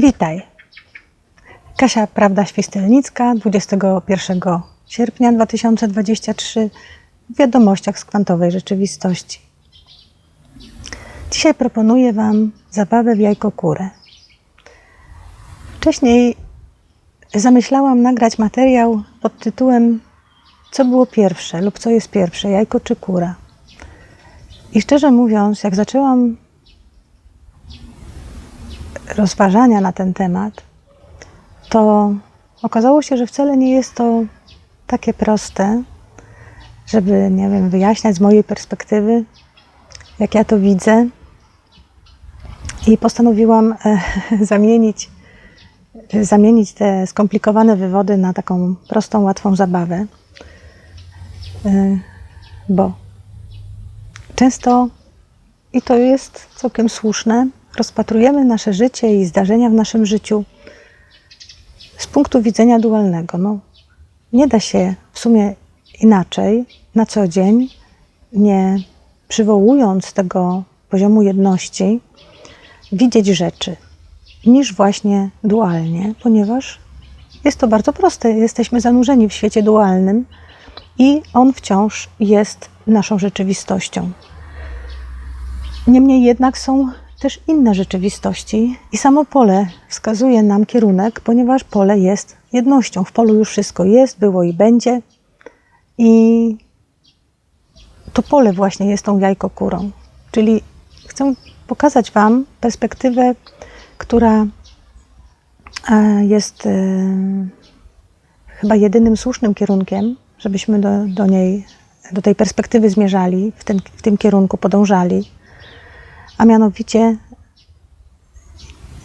Witaj. Kasia Prawda Świstelnicka, 21 sierpnia 2023 w wiadomościach z kwantowej rzeczywistości. Dzisiaj proponuję Wam zabawę w jajko kurę. Wcześniej zamyślałam nagrać materiał pod tytułem Co było pierwsze lub co jest pierwsze, jajko czy kura. I szczerze mówiąc, jak zaczęłam rozważania na ten temat, to okazało się, że wcale nie jest to takie proste, żeby, nie wiem, wyjaśniać z mojej perspektywy, jak ja to widzę. I postanowiłam e, zamienić, zamienić te skomplikowane wywody na taką prostą, łatwą zabawę. E, bo często, i to jest całkiem słuszne, rozpatrujemy nasze życie i zdarzenia w naszym życiu z punktu widzenia dualnego. No, nie da się w sumie inaczej na co dzień, nie przywołując tego poziomu jedności, widzieć rzeczy niż właśnie dualnie, ponieważ jest to bardzo proste. Jesteśmy zanurzeni w świecie dualnym i on wciąż jest naszą rzeczywistością. Niemniej jednak są też inne rzeczywistości i samo pole wskazuje nam kierunek, ponieważ pole jest jednością. W polu już wszystko jest, było i będzie. I to pole właśnie jest tą jajko-kurą. Czyli chcę pokazać Wam perspektywę, która e, jest e, chyba jedynym słusznym kierunkiem, żebyśmy do, do niej, do tej perspektywy zmierzali, w, ten, w tym kierunku podążali a mianowicie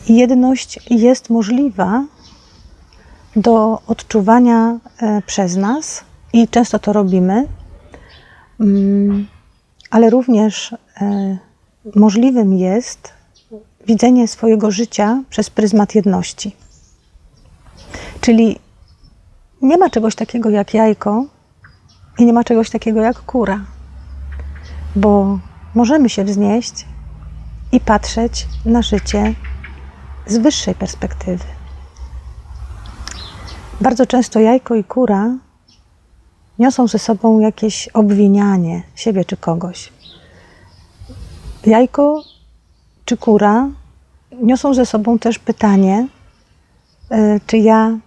jedność jest możliwa do odczuwania e, przez nas i często to robimy, mm, ale również e, możliwym jest widzenie swojego życia przez pryzmat jedności. Czyli nie ma czegoś takiego jak jajko i nie ma czegoś takiego jak kura, bo możemy się wznieść i patrzeć na życie z wyższej perspektywy. Bardzo często jajko i kura niosą ze sobą jakieś obwinianie siebie czy kogoś. Jajko czy kura niosą ze sobą też pytanie, e, czy ja,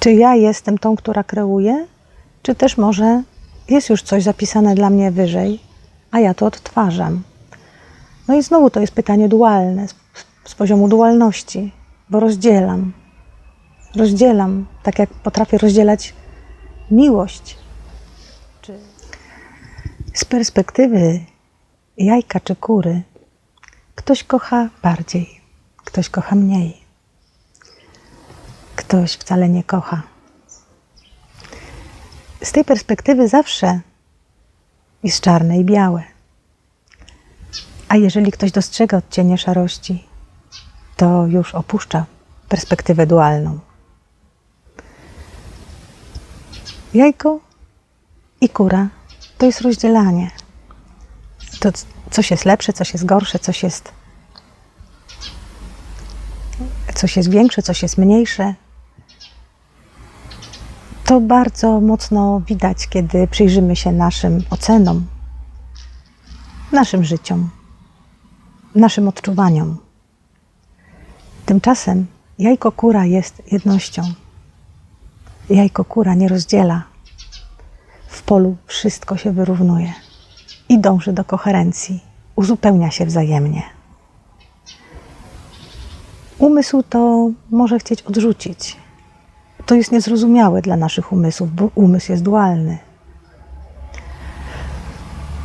czy ja jestem tą, która kreuje, czy też może jest już coś zapisane dla mnie wyżej, a ja to odtwarzam. No i znowu to jest pytanie dualne, z, poziomu dualności, bo rozdzielam. Rozdzielam, tak jak potrafię rozdzielać miłość. Czy... Z perspektywy jajka czy kury, ktoś kocha bardziej, ktoś kocha mniej, ktoś wcale nie kocha. Z tej perspektywy zawsze jest czarne i białe. A jeżeli ktoś dostrzega odcienie szarości, to już opuszcza perspektywę dualną. Jajko i kura to jest rozdzielanie. To coś jest lepsze, coś jest gorsze, coś jest, coś jest większe, coś jest mniejsze. To bardzo mocno widać, kiedy przyjrzymy się naszym ocenom, naszym życiom naszym odczuwaniom. Tymczasem jajko kura jest jednością. Jajko kura nie rozdziela. W polu wszystko się wyrównuje i dąży do koherencji, uzupełnia się wzajemnie. Umysł to może chcieć odrzucić. To jest niezrozumiałe dla naszych umysłów, bo umysł jest dualny.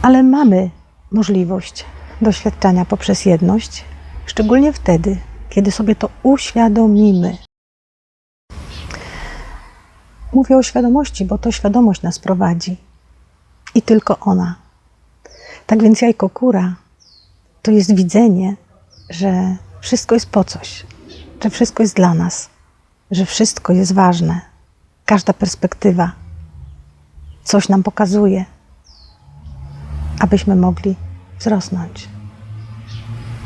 Ale mamy możliwość doświadczania poprzez jedność, szczególnie wtedy, kiedy sobie to uświadomimy. Mówię o świadomości, bo to świadomość nas prowadzi i tylko ona. Tak więc jajko kura to jest widzenie, że wszystko jest po coś, że wszystko jest dla nas, że wszystko jest ważne. Każda perspektywa coś nam pokazuje, abyśmy mogli wzrosnąć.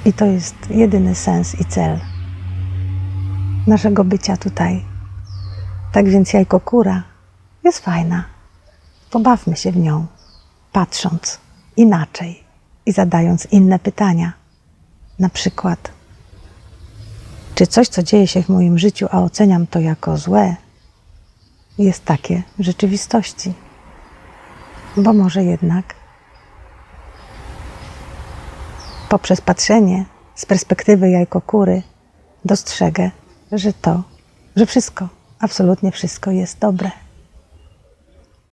I to jest jedyny sens i cel naszego bycia tutaj. Tak więc jajko kura jest fajna. Pobawmy się w nią, patrząc inaczej i zadając inne pytania. Na przykład, czy coś, co dzieje się w moim życiu, a oceniam to jako złe, jest takie w rzeczywistości? Bo może jednak poprzez patrzenie z perspektywy jajkokury dostrzegę, że to, że wszystko, absolutnie wszystko jest dobre.